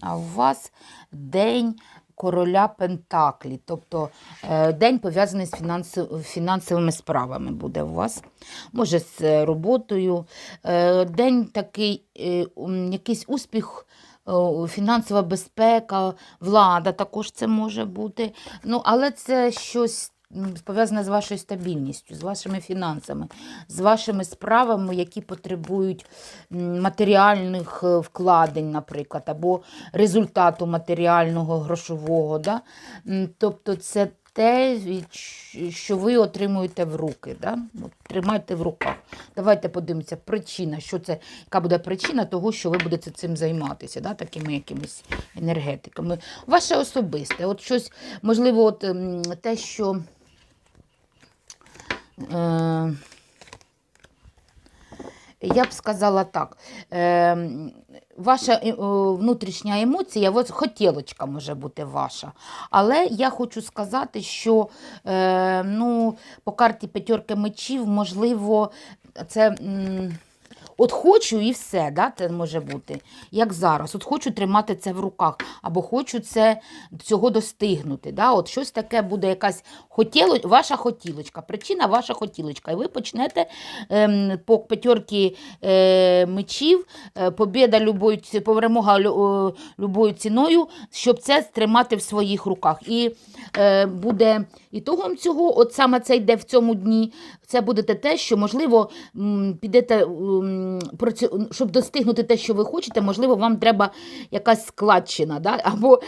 А у вас день короля Пентаклі, тобто е, день пов'язаний з фінансовими справами буде у вас. Може, з е, роботою. Е, День такий, якийсь успіх. Фінансова безпека, влада також це може бути. Ну, але це щось м, пов'язане з вашою стабільністю, з вашими фінансами, з вашими справами, які потребують матеріальних е, вкладень, наприклад, або результату матеріального, грошового. Да? Тобто це те, що ви отримуєте в руки. Да? Тримайте в руках. Давайте подивимося, причина, що це, яка буде причина того, що ви будете цим займатися, да? такими якимись енергетиками. Ваше особисте, от щось, можливо, от, те, що. Е, я б сказала так. Е, ваша е, внутрішня емоція, хотілочка може бути ваша. Але я хочу сказати, що ну, по карті п'ятерки мечів, можливо, це. От хочу і все, да, це може бути, як зараз. От хочу тримати це в руках, або хочу це, цього достигнути. Да? От щось таке буде, якась хотіло, ваша хотілочка, причина ваша хотілочка. І ви почнете ем, по п'ятерки е, мечів, е, побіда любою, перемога лю- любою ціною, щоб це тримати в своїх руках. І е, буде ітогом цього, от саме це йде в цьому дні, це буде те, що, можливо, підете, щоб достигнути те, що ви хочете, можливо, вам треба якась складчина, да? або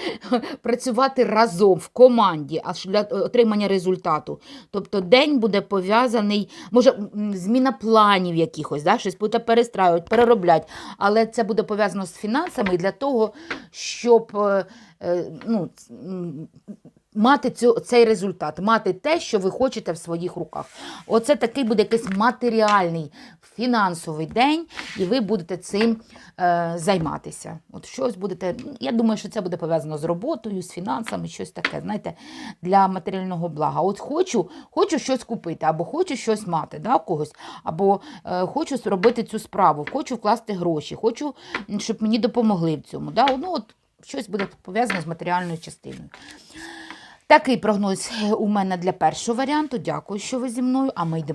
працювати разом в команді для отримання результату. Тобто день буде пов'язаний, може, зміна планів якихось, да? щось будете перестраювати, переробляти, але це буде пов'язано з фінансами для того, щоб е, е, ну, мати цю, цей результат, мати те, що ви хочете в своїх руках. Оце такий буде якийсь матеріальний фінансовий день, і ви будете цим е, займатися. От щось будете, я думаю, що це буде пов'язано з роботою, з фінансами, щось таке, знаєте, для матеріального блага. От хочу, хочу щось купити, або хочу щось мати, да, когось, або е, хочу зробити цю справу, хочу вкласти гроші, хочу, щоб мені допомогли в цьому. Да? Ну, от, щось буде пов'язане з матеріальною частиною. Такий прогноз у мене для першого варіанту. Дякую, що ви зі мною. А ми йдемо.